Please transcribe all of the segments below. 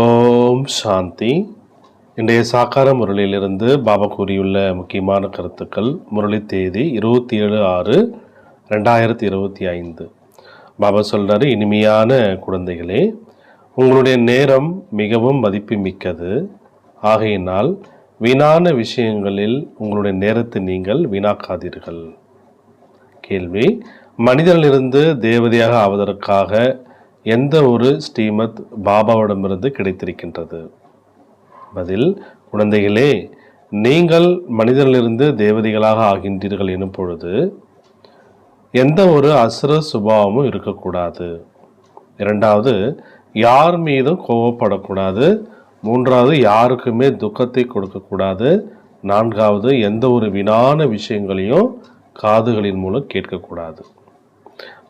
ஓம் சாந்தி. இன்றைய சாக்கார முரளியிலிருந்து பாபா கூறியுள்ள முக்கியமான கருத்துக்கள் முரளி தேதி இருபத்தி ஏழு ஆறு ரெண்டாயிரத்தி இருபத்தி ஐந்து. பாபா சொல்கிறாரு இனிமையான குழந்தைகளே உங்களுடைய நேரம் மிகவும் மதிப்புமிக்கது. ஆகையினால் வீணான விஷயங்களில் உங்களுடைய நேரத்தை நீங்கள் வீணாக்காதீர்கள். கேள்வி மனிதனிலிருந்து தேவதையாக ஆவதற்காக எந்த ஒரு ஸ்ரீமத் பாபாவிடமிருந்து கிடைத்திருக்கின்றது? பதில் குழந்தைகளே நீங்கள் மனிதனிலிருந்து தேவதைகளாக ஆகின்றீர்கள் எனும் பொழுது எந்த ஒரு அசுர சுபாவமும் இருக்கக்கூடாது. இரண்டாவது யார் மீதும் கோவப்படக்கூடாது மூன்றாவது யாருக்குமே துக்கத்தை கொடுக்கக்கூடாது. நான்காவது எந்த ஒரு வீணான விஷயங்களையும் காதுகளின் மூலம் கேட்கக்கூடாது.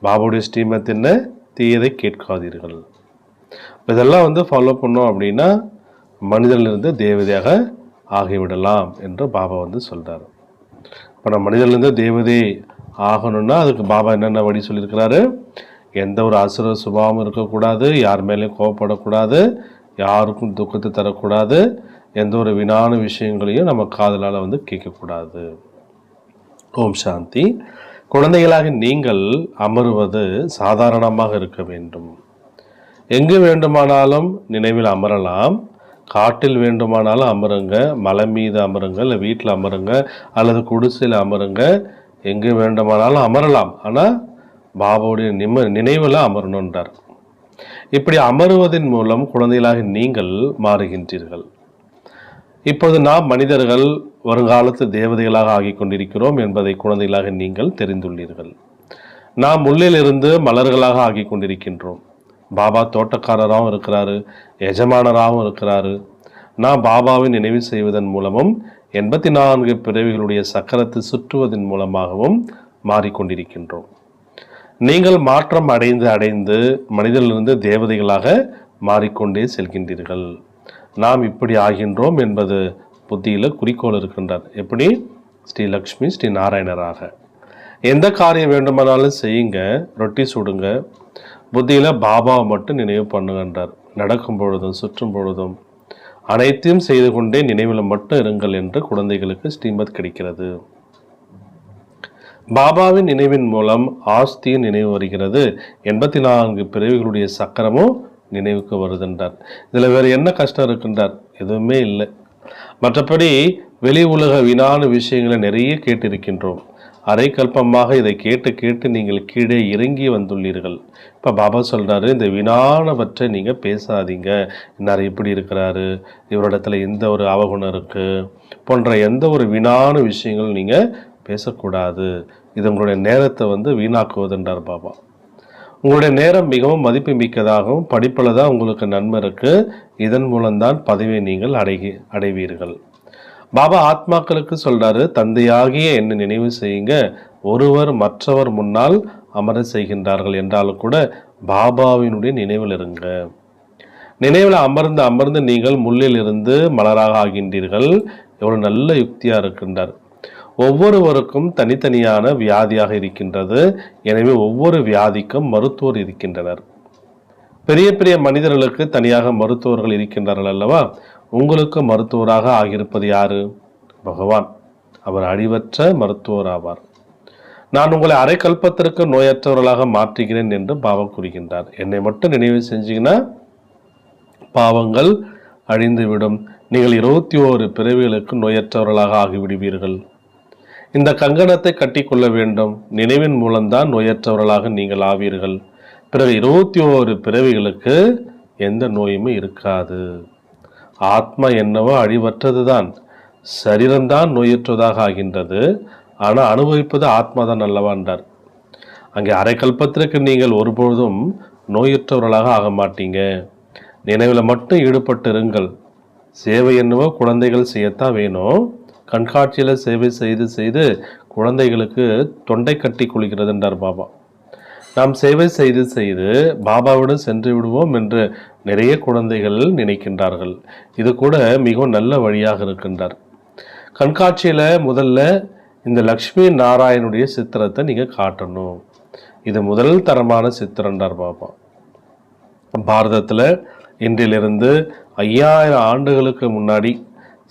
பாபாவுடைய ஸ்ரீமத் என்ன? தீயதை கேட்காதீர்கள். இதெல்லாம் வந்து ஃபாலோ பண்ணோம் அப்படின்னா மனிதனிலிருந்து தேவதையாக ஆகிவிடலாம் என்று பாபா வந்து சொல்கிறார் இப்போ நம்ம மனிதனிலிருந்து தேவதை ஆகணும்னா அதுக்கு பாபா என்னென்ன வழி சொல்லியிருக்கிறாரு? எந்த ஒரு அசுர சுபாவமும் இருக்கக்கூடாது யார் மேலேயும் கோவப்படக்கூடாது யாருக்கும் துக்கத்தை தரக்கூடாது எந்த ஒரு வினான விஷயங்களையும் நம்ம காதலால் வந்து கேட்கக்கூடாது. ஓம் சாந்தி. குழந்தைகளாக நீங்கள் அமருவது சாதாரணமாக இருக்க வேண்டும். எங்கு வேண்டுமானாலும் நினைவில் அமரலாம். காட்டில் வேண்டுமானாலும் அமருங்க. மலை மீது அமருங்க. இல்லை வீட்டில் அமருங்க. அல்லது குடிசையில் அமருங்க. எங்கு வேண்டுமானாலும் அமரலாம். ஆனால் பாபாவுடைய நிம்ம நினைவில் அமரணுன்றார் இப்படி அமருவதன் மூலம் குழந்தைகளாக நீங்கள் மாறுகின்றீர்கள். இப்போது நாம் மனிதர்கள் வருங்காலத்து தேவதைகளாக ஆகிக் கொண்டிருக்கிறோம் என்பதை குழந்தைகளாக நீங்கள் தெரிந்துள்ளீர்கள். நாம் உள்ளிலிருந்து மலர்களாக ஆகிக் கொண்டிருக்கின்றோம். பாபா தோட்டக்காரராகவும் இருக்கிறாரு எஜமானராகவும் இருக்கிறாரு. நாம் பாபாவை நினைவு செய்வதன் மூலமும் எண்பத்தி நான்கு பிறவிகளுடைய சக்கரத்தை சுற்றுவதன் மூலமாகவும் மாறிக்கொண்டிருக்கின்றோம். நீங்கள் மாற்றம் அடைந்து அடைந்து மனிதனிலிருந்து தேவதைகளாக மாறிக்கொண்டே செல்கின்றீர்கள். நாம் இப்படி ஆகின்றோம் என்பது புத்தியில் குறிக்கோள் இருக்கின்றார் எப்படி? ஸ்ரீ லக்ஷ்மி ஸ்ரீ நாராயணராக. எந்த காரியம் வேண்டுமானாலும் செய்யுங்க ரொட்டி சுடுங்க. புத்தியில் பாபாவை மட்டும் நினைவு பண்ணுகின்றார். நடக்கும் பொழுதும் சுற்றும் பொழுதும். அனைத்தையும் செய்து கொண்டே நினைவில் மட்டும் இருங்கள் என்று குழந்தைகளுக்கு ஸ்ரீமத் கிடைக்கிறது. பாபாவின் நினைவின் மூலம் ஆஸ்தியின் நினைவு வருகிறது. எண்பத்தி நான்கு பிறவிகளுடைய சக்கரமும் நினைவுக்கு வருதுன்றார் இதில் வேறு என்ன கஷ்டம் இருக்கின்றார்? எதுவுமே இல்லை. மற்றபடி வெளி உலக வீணான விஷயங்களை நிறைய கேட்டிருக்கின்றோம். அரை கல்பமாக இதை கேட்டு கேட்டு நீங்கள் கீழே இறங்கி வந்துள்ளீர்கள். இப்போ பாபா சொல்கிறாரு இந்த வீணானவற்றை நீங்கள் பேசாதீங்க. இன்னார் இப்படி இருக்கிறாரு இவரிடத்துல எந்த ஒரு அவகுணம் இருக்குது போன்ற எந்த ஒரு வீணான விஷயங்களும் நீங்கள் பேசக்கூடாது. இது உங்களுடைய நேரத்தை வந்து வீணாக்குவதுன்றார் பாபா. உங்களுடைய நேரம் மிகவும் மதிப்பு மிக்கதாகவும் படிப்பில் தான் உங்களுக்கு நன்மை இருக்குது இதன் மூலம்தான் பதவியை நீங்கள் அடைகி அடைவீர்கள். பாபா ஆத்மாக்களுக்கு சொல்கிறாரு தந்தையாகிய என்னை நினைவு செய்யுங்க. ஒருவர் மற்றவர் முன்னால் அமர செய்கின்றார்கள் என்றாலும் கூட பாபாவினுடைய நினைவில் இருங்க. நினைவில் அமர்ந்து அமர்ந்து நீங்கள் முள்ளில் இருந்து மலராக ஆகின்றீர்கள். எவ்வளோ நல்ல யுக்தியாக இருக்கின்றார். ஒவ்வொருவருக்கும் தனித்தனியான வியாதியாக இருக்கின்றது. எனவே ஒவ்வொரு வியாதிக்கும் மருத்துவர் இருக்கின்றனர். பெரிய பெரிய மனிதர்களுக்கு தனியாக மருத்துவர்கள் இருக்கின்றார்கள் அல்லவா? உங்களுக்கு மருத்துவராக ஆகியிருப்பது யாரு? பகவான். அவர் அழிவற்ற மருத்துவர் ஆவார். நான் உங்களை அரைக்கல்பத்திற்கு நோயற்றவர்களாக மாற்றுகிறேன் என்று பாவம் கூறுகின்றார். என்னை மட்டும் நினைவு செஞ்சீங்கன்னா பாவங்கள் அழிந்துவிடும். நீங்கள் இருபத்தி ஓரு பிறவிகளுக்கு நோயற்றவர்களாக ஆகிவிடுவீர்கள். இந்த கங்கணத்தை கட்டிக்கொள்ள வேண்டும். நினைவின் மூலம்தான் நோயற்றவர்களாக நீங்கள் ஆவீர்கள். பிறகு இருபத்தி ஓரு பிறவிகளுக்கு எந்த நோயுமே இருக்காது. ஆத்மா என்னவோ அழிவற்றது தான் சரீரம்தான் நோயற்றதாக ஆகின்றது. ஆனால் அனுபவிப்பது ஆத்மா தான் அல்லவான்றார் அங்கே அரைக்கல்பத்திற்கு நீங்கள் ஒருபொழுதும் நோயற்றவர்களாக ஆக மாட்டீங்க. நினைவில் மட்டும் ஈடுபட்டு இருங்கள் சேவை என்னவோ குழந்தைகள் செய்யத்தான் வேணும். கண்காட்சியில் சேவை செய்து செய்து குழந்தைகளுக்கு தொண்டை கட்டி குளிக்கிறதுன்றார் பாபா. நாம் சேவை செய்து செய்து பாபாவிடம் சென்று விடுவோம் என்று நிறைய குழந்தைகள் நினைக்கின்றார்கள். இது கூட மிகவும் நல்ல வழியாக இருக்கின்றார். கண்காட்சியில் முதல்ல இந்த லக்ஷ்மி நாராயணுடைய சித்திரத்தை நீங்கள் காட்டணும். இது முதல் தரமான சித்திரன்றார் பாபா. பாரதத்தில் இன்றிலிருந்து ஐயாயிரம் ஆண்டுகளுக்கு முன்னாடி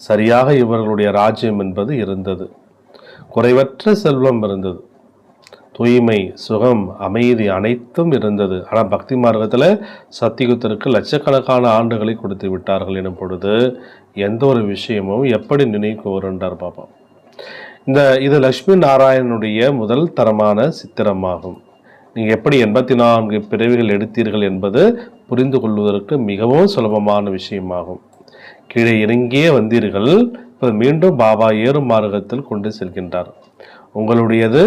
சரியாக இவர்களுடைய ராஜ்யம் என்பது இருந்தது. குறைவற்ற செல்வம் இருந்தது. தூய்மை சுகம் அமைதி அனைத்தும் இருந்தது. ஆனால் பக்தி மார்க்கத்தில் சத்தியுத்தருக்கு லட்சக்கணக்கான ஆண்டுகளை கொடுத்து விட்டார்கள் எனும் பொழுது எந்த ஒரு விஷயமும் எப்படி நினைவுக்கு வருண்டார் பாப்பா. இந்த இது லக்ஷ்மி நாராயணனுடைய முதல் தரமான சித்திரமாகும். நீங்கள் எப்படி எண்பத்தி நான்கு பிறவிகள் எடுத்தீர்கள் என்பது புரிந்து கொள்வதற்கு மிகவும் சுலபமான விஷயமாகும். கீழே இறங்கியே வந்தீர்கள். இப்போ மீண்டும் பாபா ஏறும் மார்க்கத்தில் கொண்டு செல்கின்றார். உங்களுடையது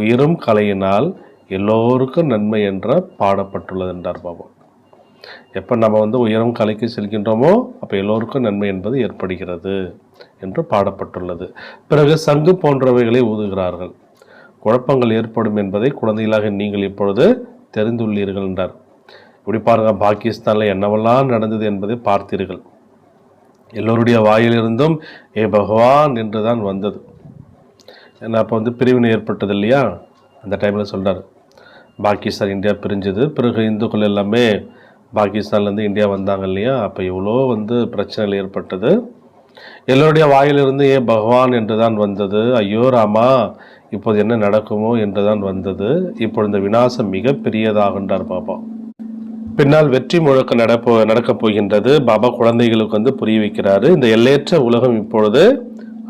உயிரும் கலையினால் எல்லோருக்கும் நன்மை என்ற பாடப்பட்டுள்ளது என்றார் பாபா. எப்போ நம்ம வந்து உயரும் கலைக்கு செல்கின்றோமோ அப்போ எல்லோருக்கும் நன்மை என்பது ஏற்படுகிறது என்று பாடப்பட்டுள்ளது. பிறகு சங்கு போன்றவைகளை ஊதுகிறார்கள். குழப்பங்கள் ஏற்படும் என்பதை குழந்தைகளாக நீங்கள் இப்பொழுது தெரிந்துள்ளீர்கள் என்றார். இப்படி பாருங்கள் பாகிஸ்தானில் என்னவெல்லாம் நடந்தது என்பதை பார்த்தீர்கள். எல்லோருடைய வாயிலிருந்தும் ஏ பகவான் என்று தான் வந்தது. ஏன்னா அப்போ வந்து பிரிவினை ஏற்பட்டது இல்லையா? அந்த டைமில் சொல்கிறார் பாகிஸ்தான் இந்தியா பிரிஞ்சது. பிறகு இந்துக்கள் எல்லாமே பாகிஸ்தான்லேருந்து இந்தியா வந்தாங்க இல்லையா? அப்போ எவ்வளோ வந்து பிரச்சனைகள் ஏற்பட்டது. எல்லோருடைய வாயிலிருந்து ஏ பகவான் என்று தான் வந்தது. ஐயோ ராமா இப்போது என்ன நடக்குமோ என்று தான் வந்தது. இப்போ இந்த விநாசம் மிக பெரியதாகின்றார் பாபா. பின்னால் வெற்றி முழக்க நடப்போ நடக்கப் போகின்றது. பாபா குழந்தைகளுக்கு வந்து புரிய வைக்கிறாரு. இந்த எல்லையற்ற உலகம் இப்பொழுது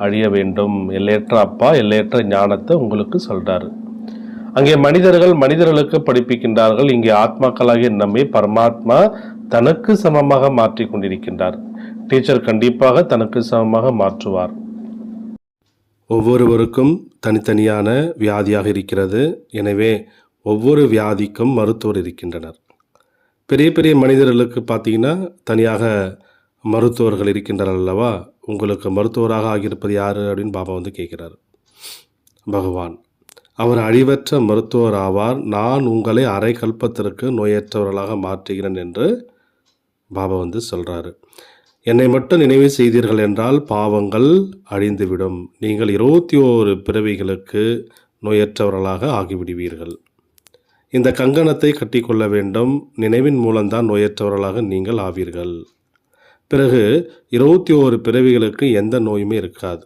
அழிய வேண்டும். எல்லையற்ற அப்பா எல்லையற்ற ஞானத்தை உங்களுக்கு சொல்றாரு. அங்கே மனிதர்கள் மனிதர்களுக்கு படிப்பிக்கின்றார்கள். இங்கே ஆத்மாக்களாகிய நம்மை பரமாத்மா தனக்கு சமமாக மாற்றிக் கொண்டிருக்கின்றார். டீச்சர் கண்டிப்பாக தனக்கு சமமாக மாற்றுவார். ஒவ்வொருவருக்கும் தனித்தனியான வியாதியாக இருக்கிறது. எனவே ஒவ்வொரு வியாதிக்கும் மருத்துவர் இருக்கின்றனர். பெரிய பெரிய மனிதர்களுக்கு பார்த்தீங்கன்னா தனியாக மருத்துவர்கள் இருக்கின்றனர் அல்லவா? உங்களுக்கு மருத்துவராக ஆகியிருப்பது யார் அப்படின்னு பாபா வந்து கேட்குறாரு. பகவான் அவர் அழிவற்ற மருத்துவர் ஆவார். நான் உங்களை அரை கல்பத்திற்கு நோயற்றவர்களாக மாற்றுகிறேன் என்று பாபா வந்து சொல்கிறாரு என்னை மட்டும் நினைவு செய்தீர்கள் என்றால் பாவங்கள் அழிந்துவிடும். நீங்கள் இருபத்தி ஓரு பிறவிகளுக்கு நோயற்றவர்களாக ஆகிவிடுவீர்கள். இந்த கங்கணத்தை கட்டிக்கொள்ள வேண்டும். நினைவின் மூலம்தான் நோயற்றவர்களாக நீங்கள் ஆவீர்கள். பிறகு இருபத்தி ஓரு பிறவிகளுக்கு எந்த நோயுமே இருக்காது.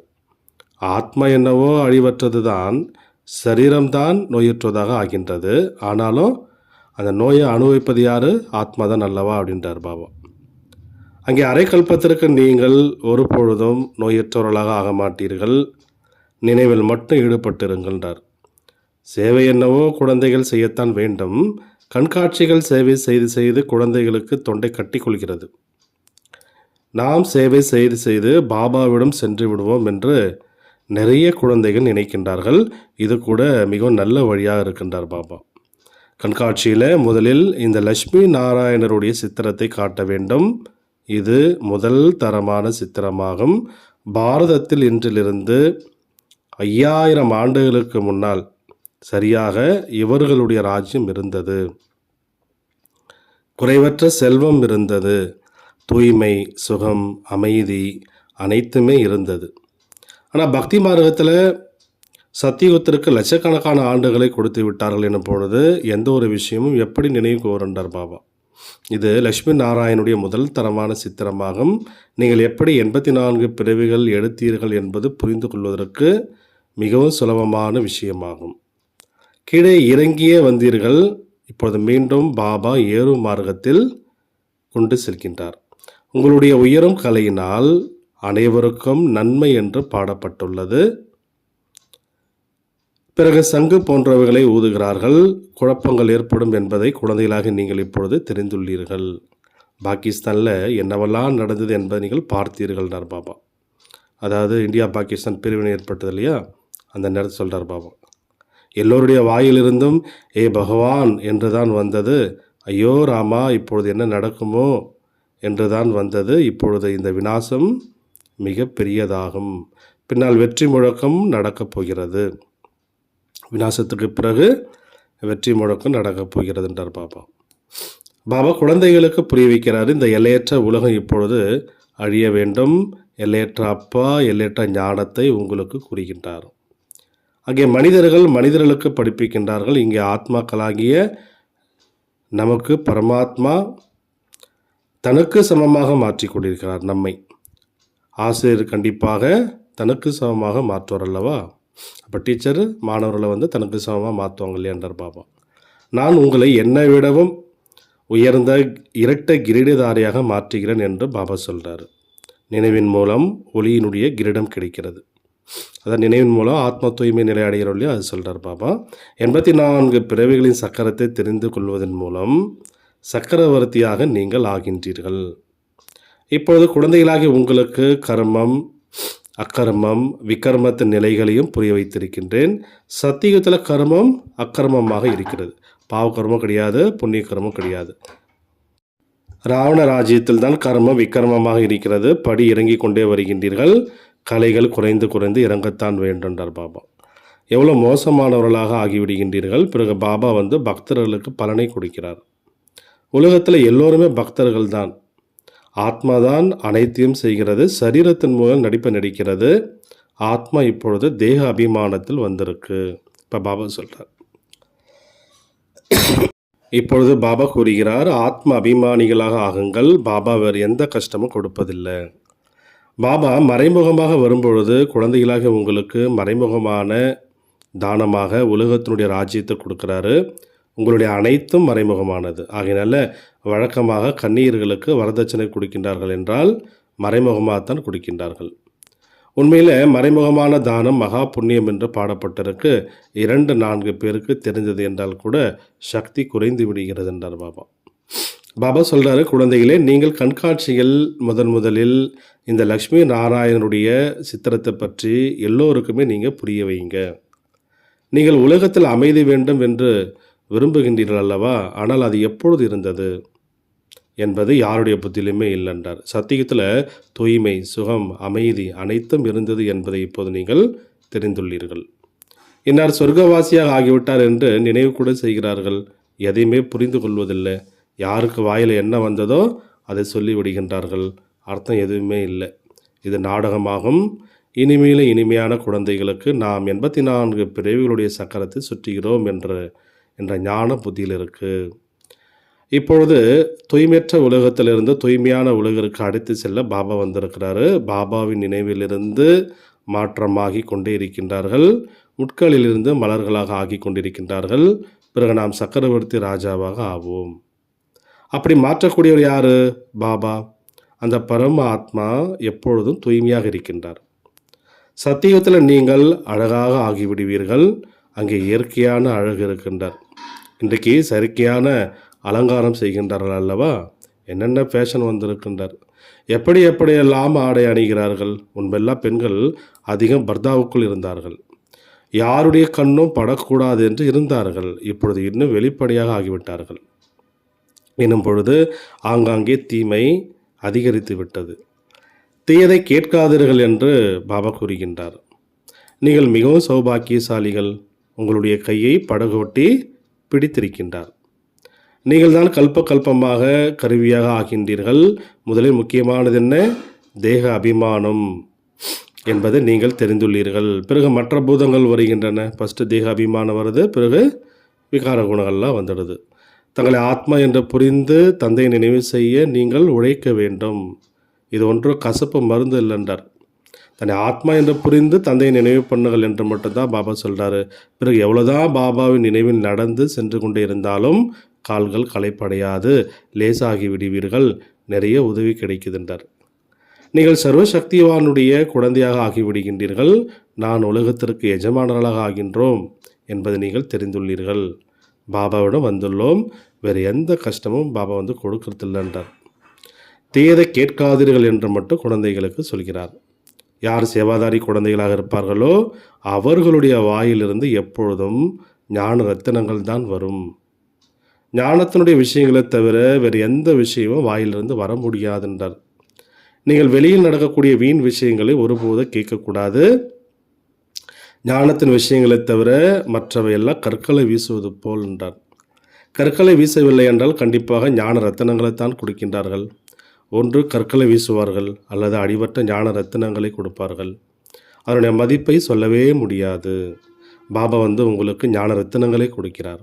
ஆத்மா என்னவோ அழிவற்றது தான் சரீரம்தான் நோயற்றதாக ஆகின்றது. ஆனாலும் அந்த நோயை அனுபவிப்பது யார்? ஆத்மா தான் நல்லவா அப்படின்றார் பாபா. அங்கே அரைக்கல்பத்திற்கு நீங்கள் ஒரு பொழுதும் நோயற்றவர்களாக ஆக மாட்டீர்கள். நினைவில் மட்டும் ஈடுபட்டிருங்கள்ன்றார். சேவை என்னவோ குழந்தைகள் செய்யத்தான் வேண்டும். கண்காட்சிகள் சேவை செய்து செய்து குழந்தைகளுக்கு தொண்டை கட்டி கொள்கிறது. நாம் சேவை செய்து செய்து பாபாவிடம் சென்று விடுவோம் என்று நிறைய குழந்தைகள் நினைக்கின்றார்கள். இது கூட மிகவும் நல்ல வழியாக இருக்கின்றார் பாபா. கண்காட்சியில் முதலில் இந்த லட்சுமி நாராயணருடைய சித்திரத்தை காட்ட வேண்டும். இது முதல் தரமான சித்திரமாகும். பாரதத்தில் இன்றிலிருந்து ஐயாயிரம் ஆண்டுகளுக்கு முன்னால் சரியாக இவர்களுடைய ராஜ்யம் இருந்தது. குறைவற்ற செல்வம் இருந்தது. தூய்மை சுகம் அமைதி அனைத்துமே இருந்தது. ஆனால் பக்தி மார்க்கத்தில் சத்தியுகத்திற்கு லட்சக்கணக்கான ஆண்டுகளை கொடுத்து விட்டார்கள் எனும் பொழுது எந்த ஒரு விஷயமும் எப்படி நினைவு வருண்டார் பாபா? இது லட்சுமி நாராயணுடைய முதல் தரமான சித்திரமாகும். நீங்கள் எப்படி எண்பத்தி நான்கு பிறவிகள் எடுத்தீர்கள் என்பது புரிந்து கொள்வதற்கு மிகவும் சுலபமான விஷயமாகும். கீழே இறங்கியே வந்தீர்கள். இப்பொழுது மீண்டும் பாபா ஏறும் மார்க்கத்தில் கொண்டு செல்கின்றார். உங்களுடைய உயரும் கலையினால் அனைவருக்கும் நன்மை என்று பாடப்பட்டுள்ளது. பிறகு சங்கு போன்றவைகளை ஊதுகிறார்கள். குழப்பங்கள் ஏற்படும் என்பதை குழந்தைகளாக நீங்கள் இப்பொழுது தெரிந்துள்ளீர்கள். பாகிஸ்தானில் என்னவெல்லாம் நடந்தது என்பதை நீங்கள் பார்த்தீர்கள் பாபா. அதாவது இந்தியா பாகிஸ்தான் பிரிவினை ஏற்பட்டது இல்லையா? அந்த நேரத்தை சொல்கிறார் பாபா. எல்லோருடைய வாயிலிருந்தும் ஏ பகவான் என்று தான் வந்தது. ஐயோ ராமா இப்பொழுது என்ன நடக்குமோ? என்று தான் வந்தது. இப்பொழுது இந்த விநாசம் மிக பெரியதாகும். பின்னால் வெற்றி முழக்கம் நடக்கப் போகிறது. விநாசத்துக்கு பிறகு வெற்றி முழக்கம் நடக்கப் போகிறது என்றார் பாபா. பாபா குழந்தைகளுக்கு புரிய வைக்கிறார் இந்த எல்லையற்ற உலகம் இப்பொழுது அழிய வேண்டும். எல்லையற்ற அப்பா எல்லையற்ற ஞானத்தை உங்களுக்கு கூறுகின்றார். அங்கே மனிதர்கள் மனிதர்களுக்கு படிப்பிக்கின்றார்கள். இங்கே ஆத்மாக்களாகிய நமக்கு பரமாத்மா தனக்கு சமமாக மாற்றிக்கொண்டிருக்கிறார் நம்மை. ஆசிரியர் கண்டிப்பாக தனக்கு சமமாக மாற்றுவார் அல்லவா? அப்போ டீச்சர் மாணவர்களை வந்து தனக்கு சமமாக மாற்றுவாங்க இல்லையாண்டார் பாபா. நான் உங்களை என்னை விடவும் உயர்ந்த இரட்டை கிரீடதாரியாக மாற்றுகிறேன் என்று பாபா சொல்கிறார் நினைவின் மூலம் ஒளியினுடைய கிரீடம் கிடைக்கிறது. அதான் நினைவின் மூலம் ஆத்ம தூய்மை நிலை அடைகிறோம் அது சொல்கிறார் பாபா. எண்பத்தி நான்கு பிறவிகளின் சக்கரத்தை தெரிந்து கொள்வதன் மூலம் சக்கரவர்த்தியாக நீங்கள் ஆகின்றீர்கள். இப்பொழுது குழந்தைகளாகி உங்களுக்கு கர்மம் அக்கர்மம் விக்கர்மத்தின் நிலைகளையும் புரிய வைத்திருக்கின்றேன். சத்தியுகத்தில் கர்மம் அக்கர்மமாக இருக்கிறது. பாவகர்மம் கிடையாது புண்ணிய கர்மம் கிடையாது. ராவண ராஜ்யத்தில் தான் கர்மம் விக்கர்மமாக இருக்கிறது. படி இறங்கி கொண்டே வருகின்றீர்கள். கலைகள் குறைந்து குறைந்து இறங்கத்தான் வேண்டுன்றார் பாபா. எவ்வளோ மோசமானவர்களாக ஆகிவிடுகின்றீர்கள். பிறகு பாபா வந்து பக்தர்களுக்கு பலனை கொடுக்கிறார். உலகத்தில் எல்லோருமே பக்தர்கள் தான் ஆத்மா தான் அனைத்தையும் செய்கிறது. சரீரத்தின் மூலம் நடிப்பை நடிக்கிறது. ஆத்மா இப்பொழுது தேக அபிமானத்தில் வந்திருக்கு. இப்போ பாபா சொல்கிறார் இப்பொழுது பாபா கூறுகிறார் ஆத்ம அபிமானிகளாக ஆகுங்கள். பாபா வேறு எந்த கஷ்டமும் கொடுப்பதில்லை. பாபா மறைமுகமாக வரும்பொழுது குழந்தைகளாக உங்களுக்கு மறைமுகமான தானமாக உலகத்தினுடைய ராஜ்யத்தை கொடுக்குறாரு. உங்களுடைய அனைத்தும் மறைமுகமானது. ஆகையினால வழக்கமாக கண்ணீர்களுக்கு வரதட்சணை கொடுக்கின்றார்கள் என்றால் மறைமுகமாகத்தான் கொடுக்கின்றார்கள். உண்மையில் மறைமுகமான தானம் மகா புண்ணியம் என்று பாடப்பட்டிருக்கு. இரண்டு நான்கு பேருக்கு தெரிந்தது என்றால் கூட சக்தி குறைந்து விடுகிறது என்றார் பாபா. பாபா சொல்கிறாரு குழந்தைகளே நீங்கள் கண்காட்சிகள் முதன் முதலில் இந்த லக்ஷ்மி நாராயணனுடைய சித்திரத்தை பற்றி எல்லோருக்குமே நீங்கள் புரிய வைங்க. நீங்கள் உலகத்தில் அமைதி வேண்டும் என்று விரும்புகின்றீர்கள் அல்லவா? ஆனால் அது எப்பொழுது இருந்தது? என்பது யாருடைய புத்தியிலுமே இல்லைன்றார். சத்தியத்தில் தூய்மை சுகம் அமைதி அனைத்தும் இருந்தது என்பதை இப்போது நீங்கள் தெரிந்துள்ளீர்கள். இன்னார் சொர்க்கவாசியாக ஆகிவிட்டார் என்று நினைவு கூட செய்கிறார்கள். எதையுமே புரிந்து கொள்வதில்லை. யாருக்கு வாயில் என்ன வந்ததோ அதை சொல்லி விடுகின்றார்கள் அர்த்தம் எதுவுமே இல்லை. இது நாடகமாகும். இனிமையில இனிமையான குழந்தைகளுக்கு நாம் எண்பத்தி நான்கு பிறவிகளுடைய சக்கரத்தை சுற்றுகிறோம் என்ற என்ற ஞான புத்தியில் இருக்குது இப்பொழுது தூய்மையற்ற உலகத்திலிருந்து தூய்மையான உலகிற்கு அழைத்து செல்ல பாபா வந்திருக்கிறாரு. பாபாவின் நினைவிலிருந்து மாற்றமாகி கொண்டே இருக்கின்றார்கள். முட்களிலிருந்து மலர்களாக ஆகி கொண்டிருக்கின்றார்கள். பிறகு நாம் சக்கரவர்த்தி ராஜாவாக ஆவோம். அப்படி மாற்றக்கூடியவர் யார்? பாபா. அந்த பரம ஆத்மா எப்பொழுதும் தூய்மையாக இருக்கின்றார். சத்தியுகத்தில் நீங்கள் அழகாக ஆகிவிடுவீர்கள். அங்கே இயற்கையான அழகு இருக்கின்றார் இன்றைக்கு செயற்கையான அலங்காரம் செய்கின்றார்கள் அல்லவா? என்னென்ன ஃபேஷன் வந்திருக்கின்றார் எப்படி எப்படியெல்லாம் ஆடை அணிகிறார்கள்? முன்பெல்லாம் பெண்கள் அதிகம் பர்தாவுக்குள் இருந்தார்கள். யாருடைய கண்ணும் படக்கூடாது என்று இருந்தார்கள். இப்பொழுது இன்னும் வெளிப்படையாக ஆகிவிட்டார்கள். எனும் பொழுது ஆங்காங்கே தீமை அதிகரித்து விட்டது. தீயதை கேட்காதீர்கள் என்று பாபா கூறுகின்றார். நீங்கள் மிகவும் சௌபாக்கியசாலிகள். உங்களுடைய கையை படகோட்டி பிடித்திருக்கின்றார். நீங்கள் தான் கல்ப கல்பமாக கருவியாக ஆகின்றீர்கள். முதலில் முக்கியமானது என்ன தேக அபிமானம் என்பதை நீங்கள் தெரிந்துள்ளீர்கள். பிறகு மற்ற பூதங்கள் வருகின்றன. ஃபஸ்ட்டு தேக அபிமானம் வருது. பிறகு விகார குணங்கள்லாம் வந்துடுது. தங்களை ஆத்மா என்று புரிந்து தந்தையை நினைவு செய்ய நீங்கள் உழைக்க வேண்டும். இது ஒன்று கசப்பு மருந்து இல்லைன்றார். தன்னை ஆத்மா என்று புரிந்து தந்தையை நினைவு பண்ணுங்கள் என்று மட்டும்தான் பாபா சொல்கிறாரு பிறகு எவ்வளோதான் பாபாவின் நினைவில் நடந்து சென்று கொண்டே இருந்தாலும் கால்கள் களைப்படையாது. லேசாகி விடுவீர்கள். நிறைய உதவி கிடைக்குதுன்றார். நீங்கள் சர்வசக்திவானுடைய குழந்தையாக ஆகிவிடுகின்றீர்கள். நான் உலகத்திற்கு எஜமானர்களாக ஆகின்றோம் என்பதை நீங்கள் தெரிந்துள்ளீர்கள். பாபாவிடம் வந்துள்ளோம். வேறு எந்த கஷ்டமும் பாபா வந்து கொடுக்கறதில்லைன்றார். தீயதை கேட்காதீர்கள் என்று மட்டும் குழந்தைகளுக்கு சொல்கிறார். யார் சேவாதாரி குழந்தைகளாக இருப்பார்களோ அவர்களுடைய வாயிலிருந்து எப்பொழுதும் ஞான ரத்தினங்கள் தான் வரும். ஞானத்தினுடைய விஷயங்களை தவிர வேறு எந்த விஷயமும் வாயிலிருந்து வர முடியாதுன்றார். நீங்கள் வெளியில் நடக்கக்கூடிய வீண் விஷயங்களை ஒருபோதும் கேட்கக்கூடாது. ஞானத்தின் விஷயங்களை தவிர மற்றவையெல்லாம் கற்களை வீசுவது போல் என்றார். கற்களை வீசவில்லை என்றால் கண்டிப்பாக ஞான ரத்தினங்களைத்தான் கொடுக்கின்றார்கள். ஒன்று கற்களை வீசுவார்கள் அல்லது அடிபட்ட ஞான ரத்தினங்களை கொடுப்பார்கள். அதனுடைய மதிப்பை சொல்லவே முடியாது. பாபா வந்து உங்களுக்கு ஞான ரத்தினங்களை கொடுக்கிறார்.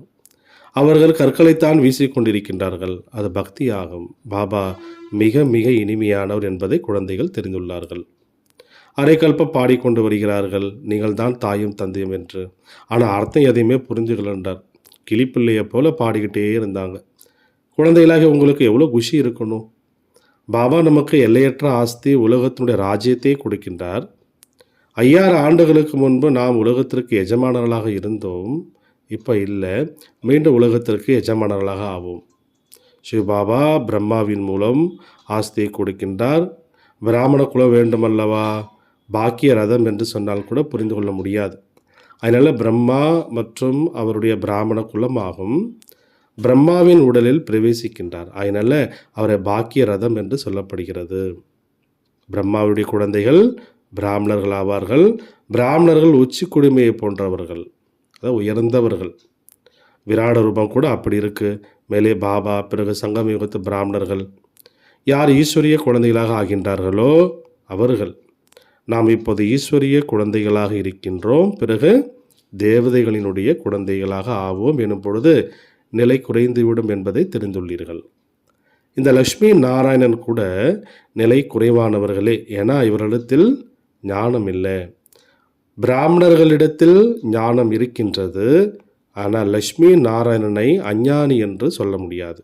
அவர்கள் கற்களைத்தான் வீசிக்கொண்டிருக்கின்றார்கள் அது பக்தியாகும். பாபா மிக மிக இனிமையானவர் என்பதை குழந்தைகள் தெரிந்துள்ளார்கள். அரைக்கல்ப பாடிக்கொண்டு வருகிறார்கள். நீங்கள் தான் தாயும் தந்தையும் என்று. ஆனால் அர்த்தம் எதையுமே புரிஞ்சுக்கலன்றார் கிளிப்பிள்ளையை போல பாடிக்கிட்டே இருந்தாங்க. குழந்தைகளாக உங்களுக்கு எவ்வளோ குஷி இருக்கணும்? பாபா நமக்கு எல்லையற்ற ஆஸ்தி உலகத்தினுடைய ராஜ்யத்தை கொடுக்கின்றார். ஐயாறு ஆண்டுகளுக்கு முன்பு நாம் உலகத்திற்கு எஜமானர்களாக இருந்தோம். இப்போ இல்லை மீண்டும் உலகத்திற்கு எஜமானர்களாக ஆவோம். ஸ்ரீ பாபா பிரம்மாவின் மூலம் ஆஸ்தியை கொடுக்கின்றார். பிராமண குலம் வேண்டுமல்லவா? பாக்கிய ரதம் என்று சொன்னால் கூட புரிந்து கொள்ள முடியாது. அதனால் பிரம்மா மற்றும் அவருடைய பிராமண குலமாகும் பிரம்மாவின் உடலில் பிரவேசிக்கின்றார். அதனால் அவரை பாக்கிய ரதம் என்று சொல்லப்படுகிறது. பிரம்மாவுடைய குழந்தைகள் பிராமணர்கள் ஆவார்கள். பிராமணர்கள் உச்சி குடிமையை போன்றவர்கள் அதாவது உயர்ந்தவர்கள். விராட ரூபம் கூட அப்படி இருக்கு. மேலே பாபா பிறகு சங்கம் யுகத்து பிராமணர்கள். யார் ஈஸ்வரிய குழந்தைகளாக ஆகின்றார்களோ அவர்கள். நாம் இப்போது ஈஸ்வரிய குழந்தைகளாக இருக்கின்றோம். பிறகு தேவதைகளினுடைய குழந்தைகளாக ஆவோம் எனும் பொழுது நிலை குறைந்துவிடும் என்பதை தெரிந்துள்ளீர்கள். இந்த லக்ஷ்மி நாராயணன் கூட நிலை குறைவானவர்களே ஏன்னா இவர்களிடத்தில் ஞானம் இல்லை. பிராமணர்களிடத்தில் ஞானம் இருக்கின்றது ஆனால் லக்ஷ்மி நாராயணனை அஞ்ஞானி என்று சொல்ல முடியாது.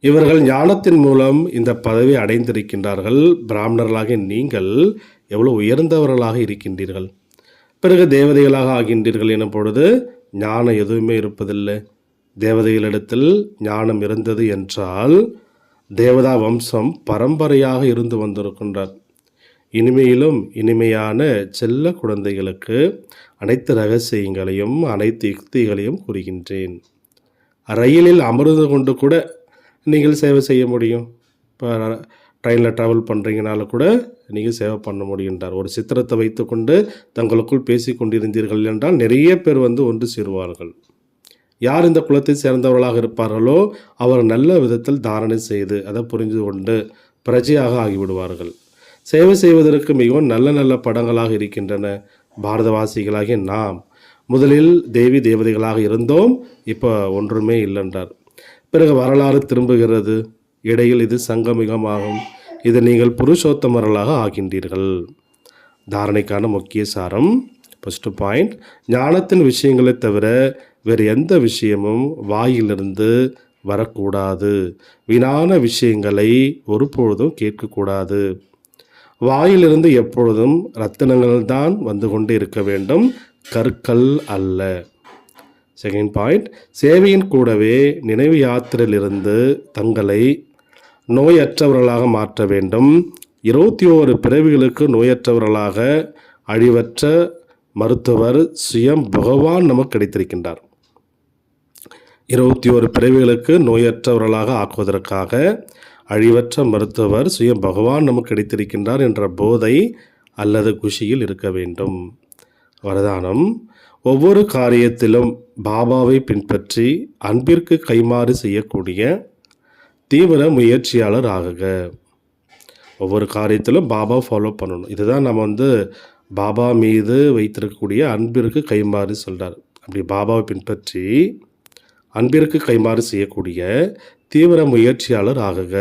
இவர்கள் ஞானத்தின் மூலம் இந்த பதவி அடைந்திருக்கின்றார்கள். பிராமணர்களாக நீங்கள் எவ்வளோ உயர்ந்தவர்களாக இருக்கின்றீர்கள். பிறகு தேவதைகளாக ஆகின்றீர்கள் எனும் பொழுது ஞானம் எதுவுமே இருப்பதில்லை. தேவதைகளிடத்தில் ஞானம் இருந்தது என்றால் தேவதா வம்சம் பரம்பரையாக இருந்து வந்திருக்கின்றார். இனிமையிலும் இனிமையான செல்ல குழந்தைகளுக்கு அனைத்து ரகசியங்களையும் அனைத்து யுக்திகளையும் கூறுகின்றேன். ரயிலில் அமர்ந்து கொண்டு கூட நீங்கள் சேவை செய்ய முடியும். இப்போ ட்ரெயினில் ட்ராவல் பண்ணுறீங்கனால கூட நீங்கள் சேவை பண்ண முடியுன்றார் ஒரு சித்திரத்தை வைத்துக்கொண்டு தங்களுக்குள் பேசி கொண்டிருந்தீர்கள் என்றால் நிறைய பேர் வந்து ஒன்று சேருவார்கள். யார் இந்த குலத்தை சேர்ந்தவர்களாக இருப்பார்களோ அவர் நல்ல விதத்தில் தாரணை செய்து அதை புரிந்து கொண்டு பிரஜையாக ஆகிவிடுவார்கள். சேவை செய்வதற்கு மிகவும் நல்ல நல்ல படங்களாக இருக்கின்றன. பாரதவாசிகளாகிய நாம் முதலில் தேவி தேவதைகளாக இருந்தோம் இப்போ ஒன்றுமே இல்லைன்றார். பிறகு வரலாறு திரும்புகிறது. இடையில் இது சங்கமிகமாகும். இதை நீங்கள் புருஷோத்தமர்களாக ஆகின்றீர்கள். தாரணைக்கான முக்கிய சாரம் ஃபஸ்ட்டு பாயிண்ட் ஞானத்தின் விஷயங்களை தவிர வேறு எந்த விஷயமும் வாயிலிருந்து வரக்கூடாது. வீணான விஷயங்களை ஒருபொழுதும் கேட்கக்கூடாது. வாயிலிருந்து எப்பொழுதும் ரத்தினங்கள் தான் வந்து கொண்டு இருக்க வேண்டும். கற்கள் அல்ல. செகண்ட் பாயிண்ட் சேவையின் கூடவே நினைவு யாத்திரையிலிருந்து தங்களை நோயற்றவர்களாக மாற்ற வேண்டும். இருபத்தி ஓரு பிறவிகளுக்கு நோயற்றவர்களாக அழிவற்ற மருத்துவர் சுயம் பகவான் நமக்கு கிடைத்திருக்கின்றார். இருபத்தி ஓரு பிறவிகளுக்கு நோயற்றவர்களாக ஆக்குவதற்காக அழிவற்ற மருத்துவர் சுய பகவான் நமக்கு கிடைத்திருக்கின்றார் என்ற போதை அல்லது குஷியில் இருக்க வேண்டும். வரதானம். ஒவ்வொரு காரியத்திலும் பாபாவை பின்பற்றி அன்பிற்கு கைமாறு செய்யக்கூடிய தீவிர முயற்சியாளர் ஆகுக. ஒவ்வொரு காரியத்திலும் பாபா ஃபாலோ பண்ணணும். இதுதான் நம்ம வந்து பாபா மீது வைத்திருக்கக்கூடிய அன்பிற்கு கைமாறு சொல்கிறார் அப்படி பாபாவை பின்பற்றி அன்பிற்கு கைமாறு செய்யக்கூடிய தீவிர முயற்சியாளர் ஆகுக.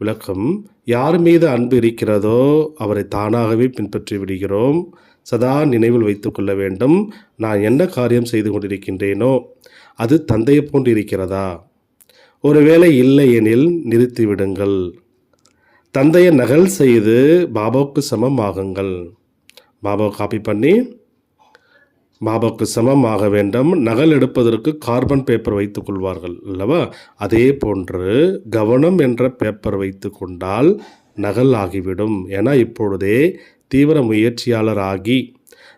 விளக்கம் யார் மீது அன்பு இருக்கிறதோ அவரை தானாகவே பின்பற்றி விடுகிறோம். சதா நினைவில் வைத்துக்கொள்ள வேண்டும். நான் என்ன காரியம் செய்து கொண்டிருக்கின்றேனோ அது தந்தையை போன்று இருக்கிறதா? ஒருவேளை இல்லை எனில் நிறுத்திவிடுங்கள். தந்தையை நகல் செய்து பாபாவுக்கு சமம் ஆகுங்கள் பாபாவை காப்பி பண்ணி பாபாவுக்கு சமம் ஆக வேண்டும் நகல் எடுப்பதற்கு கார்பன் பேப்பர் வைத்துக் கொள்வார்கள் அல்லவா? அதே போன்று கவனம் என்ற பேப்பர் வைத்து கொண்டால் நகல் ஆகிவிடும். என இப்பொழுதே தீவிர முயற்சியாளர் ஆகி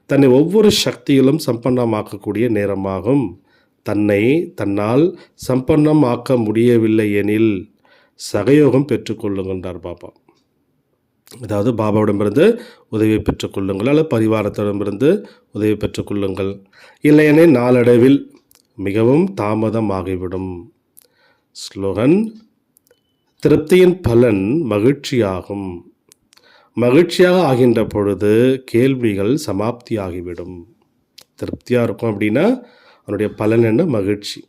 தன்னை ஒவ்வொரு சக்தியிலும் சம்பன்னமாக்கக்கூடிய நேரமாகும். தன்னை தன்னால் சம்பன்னம் ஆக்க முடியவில்லை எனில் சகயோகம் பெற்றுக்கொள்ளுங்கன்றார் பாபா அதாவது பாபாவிடமிருந்து உதவி பெற்றுக்கொள்ளுங்கள் அல்லது பரிவாரத்திடமிருந்து உதவி பெற்றுக்கொள்ளுங்கள். இல்லையெனே நாளடைவில் மிகவும் தாமதமாகிவிடும். ஸ்லோகன் திருப்தியின் பலன் மகிழ்ச்சியாகும். மகிழ்ச்சியாக ஆகின்ற பொழுது கேள்விகள் சமாப்தி ஆகிவிடும் திருப்தியாக இருக்கும் அப்படின்னா அதனுடைய பலன் என்ன? மகிழ்ச்சி.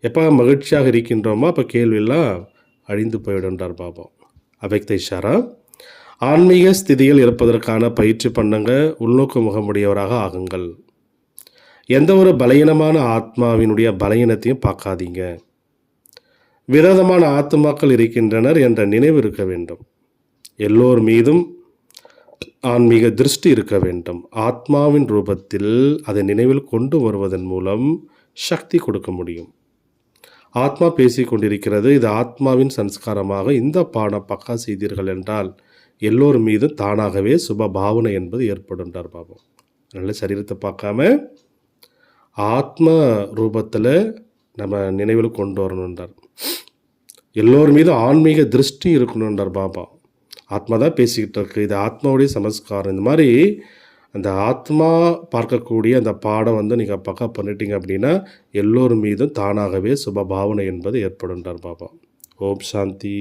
எப்போ மகிழ்ச்சியாக இருக்கின்றோமோ அப்போ கேள்வியெல்லாம் அழிந்து போயிடுன்றார் பாபா. அவைக்தை ஷாரா ஆன்மீக ஸ்திதியில் இருப்பதற்கான பயிற்சி பண்ணுங்க உள்நோக்கு முகமுடையவராக ஆகுங்கள். எந்த ஒரு பலகீனமான ஆத்மாவினுடைய பலகீனத்தையும் பார்க்காதீங்க. விரோதமான ஆத்மாக்கள் இருக்கின்றனர் என்ற நினைவு இருக்க வேண்டும். எல்லோர் மீதும் ஆன்மீக திருஷ்டி இருக்க வேண்டும். ஆத்மாவின் ரூபத்தில் அதை நினைவில் கொண்டு வருவதன் மூலம் சக்தி கொடுக்க முடியும். ஆத்மா பேசிக் கொண்டிருக்கிறது. இது ஆத்மாவின் சன்ஸ்காரமாக இந்த பாடம் பக்கா செய்தீர்கள் என்றால் எல்லோர் மீதும் தானாகவே சுப பாவனை என்பது ஏற்படுன்றார் பாபம். நல்ல சரீரத்தை பார்க்காம ஆத்ம ரூபத்தில் நம்ம நினைவில் கொண்டு வரணுன்றார் எல்லோர் மீதும் ஆன்மீக திருஷ்டி இருக்கணுன்றார் பாபா ஆத்மா தான் பேசிக்கிட்டு இருக்கு. இது ஆத்மாவுடைய சமஸ்காரம். இந்த மாதிரி அந்த ஆத்மா பார்க்கக்கூடிய அந்த பாடம் வந்து நீங்கள் பக்கா பண்ணிட்டீங்க அப்படின்னா எல்லோரும் மீதும் தானாகவே சுப பாவனை என்பது ஏற்படுன்றார் பாபா. ஓம் சாந்தி.